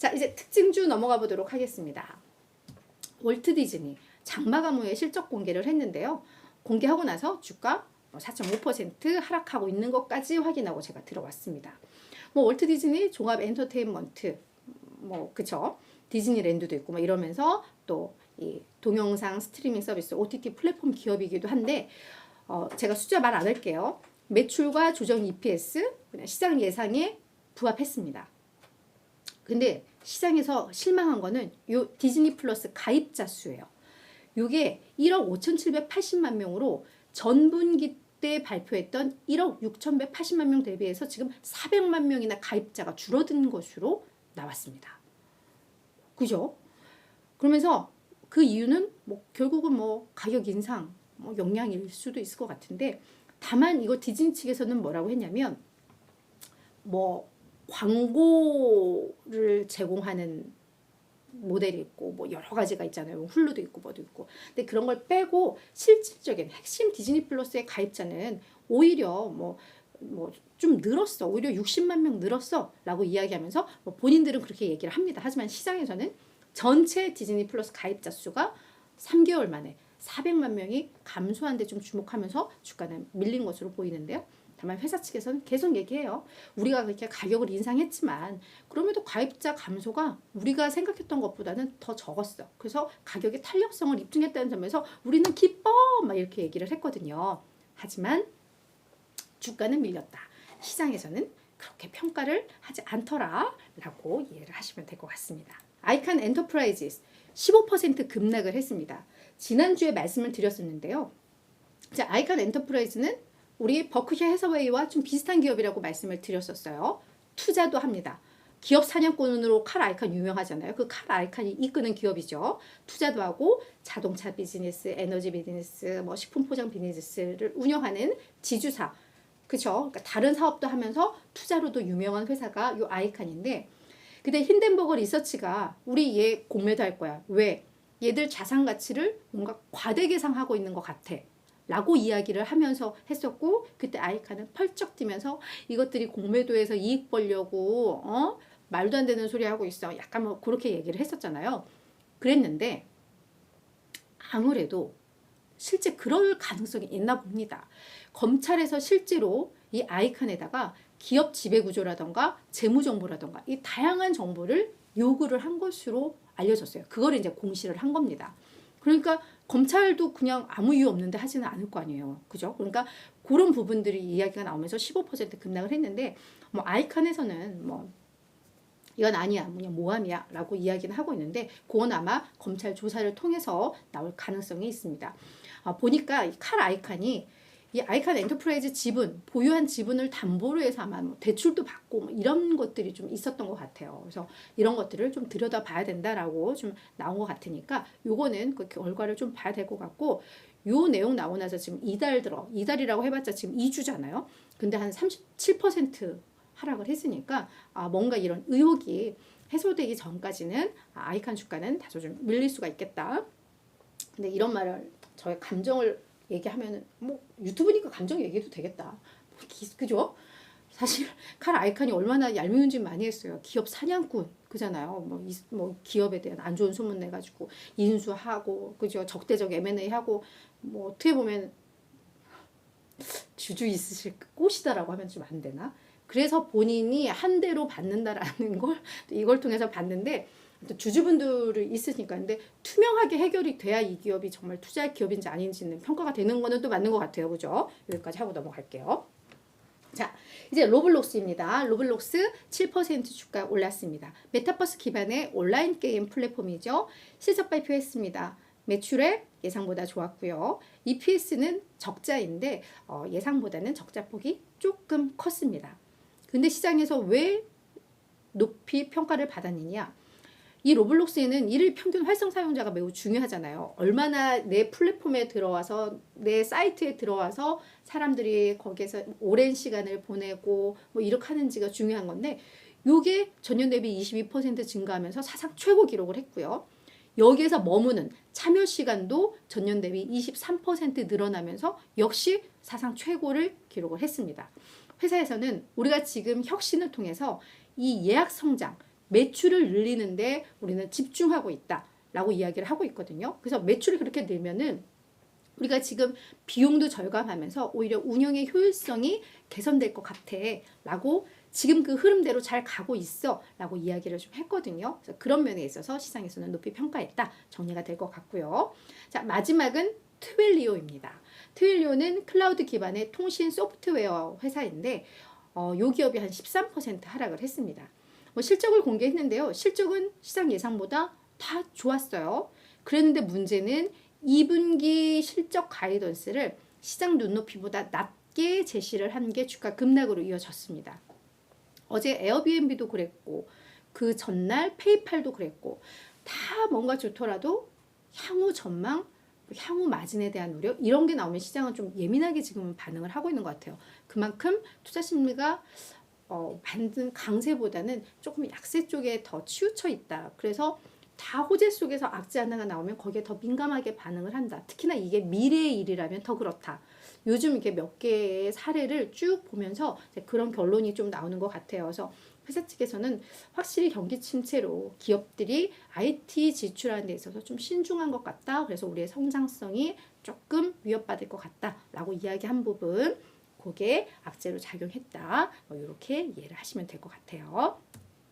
자, 이제 특징주 넘어가 보도록 하겠습니다. 월트 디즈니 후에 실적 공개를 했는데요. 공개하고 나서 주가 4.5% 하락하고 있는 것까지 확인하고 제가 들어왔습니다. 뭐 월트 디즈니 종합 엔터테인먼트 뭐 그쵸 디즈니랜드도 있고 뭐 이러면서 또 이 동영상 스트리밍 서비스 OTT 플랫폼 기업이기도 한데 어 제가 숫자 말 안 할게요. 매출과 조정 EPS 그냥 시장 예상에 부합했습니다. 근데 시장에서 실망한 거는 요 디즈니 플러스 가입자 수예요. 요게 1억 5,780만 명으로 전분기 때 발표했던 1억 6,180만 명 대비해서 지금 400만 명이나 가입자가 줄어든 것으로 나왔습니다. 그죠? 그러면서 그 이유는 뭐 결국은 뭐 가격 인상, 뭐 영향일 수도 있을 것 같은데 다만 이거 디즈니 측에서는 뭐라고 했냐면 뭐 광고를 제공하는 모델이 있고 뭐 여러 가지가 있잖아요. 훌루도 있고 뭐도 있고. 근데 그런 걸 빼고 실질적인 핵심 디즈니 플러스의 가입자는 오히려 뭐 뭐 좀 늘었어. 오히려 60만 명 늘었어라고 이야기하면서 뭐 본인들은 그렇게 얘기를 합니다. 하지만 시장에서는 전체 디즈니 플러스 가입자 수가 3개월 만에 400만 명이 감소한 데 좀 주목하면서 주가는 밀린 것으로 보이는데요. 다만 회사 측에서는 계속 얘기해요. 우리가 그렇게 가격을 인상했지만 그럼에도 가입자 감소가 우리가 생각했던 것보다는 더 적었어. 그래서 가격의 탄력성을 입증했다는 점에서 우리는 기뻐 막 이렇게 얘기를 했거든요. 하지만 주가는 밀렸다. 시장에서는 그렇게 평가를 하지 않더라라고 이해를 하시면 될 것 같습니다. 아이칸 엔터프라이즈스 15% 급락을 했습니다. 지난주에 말씀을 드렸었는데요. 자, 아이칸 엔터프라이즈는 우리 버크셔 해서웨이와 좀 비슷한 기업이라고 말씀을 드렸었어요. 투자도 합니다. 기업 사냥꾼으로 칼 아이칸 유명하잖아요. 그 칼 아이칸이 이끄는 기업이죠. 투자도 하고 자동차 비즈니스, 에너지 비즈니스, 뭐 식품 포장 비즈니스를 운영하는 지주사. 그쵸? 그러니까 다른 사업도 하면서 투자로도 유명한 회사가 요 아이칸인데 근데 힌덴버거 리서치가 우리 얘 공매도 할 거야. 왜? 얘들 자산 가치를 뭔가 과대 계상하고 있는 것 같아. 라고 이야기를 하면서 했었고 그때 아이카는 펄쩍 뛰면서 이것들이 공매도에서 이익 벌려고 어 말도 안 되는 소리 하고 있어 약간 뭐 그렇게 얘기를 했었잖아요 그랬는데 아무래도 실제 그럴 가능성이 있나 봅니다 검찰에서 실제로 이 아이칸에다가 기업 지배 구조라던가 재무 정보라던가 이 다양한 정보를 요구를 한 것으로 알려졌어요. 그걸 이제 공시를 한 겁니다. 그러니까 검찰도 그냥 아무 이유 없는데 하지는 않을 거 아니에요. 그죠? 그러니까 그런 부분들이 이야기가 나오면서 15% 급락을 했는데 뭐 아이칸에서는 뭐 이건 아니야, 뭐냐 모함이야 라고 이야기는 하고 있는데 그건 아마 검찰 조사를 통해서 나올 가능성이 있습니다. 아, 보니까 이칼 아이칸이 이 아이칸 엔터프라이즈 지분 보유한 지분을 담보로 해서 아마 뭐 대출도 받고 뭐 이런 것들이 좀 있었던 것 같아요. 그래서 이런 것들을 좀 들여다 봐야 된다라고 좀 나온 것 같으니까 요거는 그 결과를 좀 봐야 될 것 같고 요 내용 나오고 나서 지금 이달 들어 이달이라고 해봤자 지금 2주잖아요. 근데 한 37% 하락을 했으니까 아 뭔가 이런 의혹이 해소되기 전까지는 아, 아이칸 주가는 다소 좀 밀릴 수가 있겠다. 근데 이런 말을 저의 감정을 얘기하면은 뭐 유튜브니까 감정 얘기해도 되겠다. 뭐 그죠? 사실 칼 아이칸이 얼마나 얄미운 짓 많이 했어요. 기업 사냥꾼 그잖아요. 뭐, 이, 뭐 기업에 대한 안 좋은 소문 내 가지고 인수하고 그죠? 적대적 M&A 하고 뭐 어떻게 보면 주주 있으실 꽃이다라고 하면 좀 안 되나? 그래서 본인이 한 대로 받는다라는 걸 이걸 통해서 봤는데 또 주주분들이 있으니까 근데 투명하게 해결이 돼야 이 기업이 정말 투자할 기업인지 아닌지는 평가가 되는 거는 또 맞는 것 같아요. 그죠? 여기까지 하고 넘어갈게요. 자, 이제 로블록스입니다. 로블록스 7% 주가 올랐습니다. 메타버스 기반의 온라인 게임 플랫폼이죠. 실적 발표했습니다. 매출액 예상보다 좋았고요. EPS는 적자인데 어, 예상보다는 적자폭이 조금 컸습니다. 근데 시장에서 왜 높이 평가를 받았느냐? 이 로블록스에는 일일 평균 활성 사용자가 매우 중요하잖아요. 얼마나 내 플랫폼에 들어와서 내 사이트에 들어와서 사람들이 거기에서 오랜 시간을 보내고 뭐 이렇게 하는지가 중요한 건데 요게 전년 대비 22% 증가하면서 사상 최고 기록을 했고요. 여기에서 머무는 참여 시간도 전년 대비 23% 늘어나면서 역시 사상 최고를 기록을 했습니다. 회사에서는 우리가 지금 혁신을 통해서 이 예약 성장 매출을 늘리는데 우리는 집중하고 있다 라고 이야기를 하고 있거든요. 그래서 매출이 그렇게 늘면은 우리가 지금 비용도 절감하면서 오히려 운영의 효율성이 개선될 것 같아 라고 지금 그 흐름대로 잘 가고 있어 라고 이야기를 좀 했거든요. 그래서 그런 면에 있어서 시장에서는 높이 평가했다 정리가 될 것 같고요. 자 마지막은 트웰리오입니다. 트웰리오는 클라우드 기반의 통신 소프트웨어 회사인데 어, 요 기업이 한 13% 하락을 했습니다. 뭐 실적을 공개했는데요. 실적은 시장 예상보다 다 좋았어요. 그랬는데 문제는 2분기 실적 가이던스를 시장 눈높이보다 낮게 제시를 한 게 주가 급락으로 이어졌습니다. 어제 에어비앤비도 그랬고 그 전날 페이팔도 그랬고 다 뭔가 좋더라도 향후 전망, 향후 마진에 대한 우려 이런 게 나오면 시장은 좀 예민하게 지금은 반응을 하고 있는 것 같아요. 그만큼 투자 심리가 어, 반등 강세보다는 조금 약세 쪽에 더 치우쳐 있다. 그래서 다 호재 속에서 악재 하나가 나오면 거기에 더 민감하게 반응을 한다. 특히나 이게 미래의 일이라면 더 그렇다. 요즘 이렇게 몇 개의 사례를 쭉 보면서 그런 결론이 좀 나오는 것 같아요. 그래서 회사 측에서는 확실히 경기 침체로 기업들이 IT 지출하는 데 있어서 좀 신중한 것 같다. 그래서 우리의 성장성이 조금 위협받을 것 같다라고 이야기한 부분 그게 악재로 작용했다. 뭐 이렇게 이해를 하시면 될 것 같아요.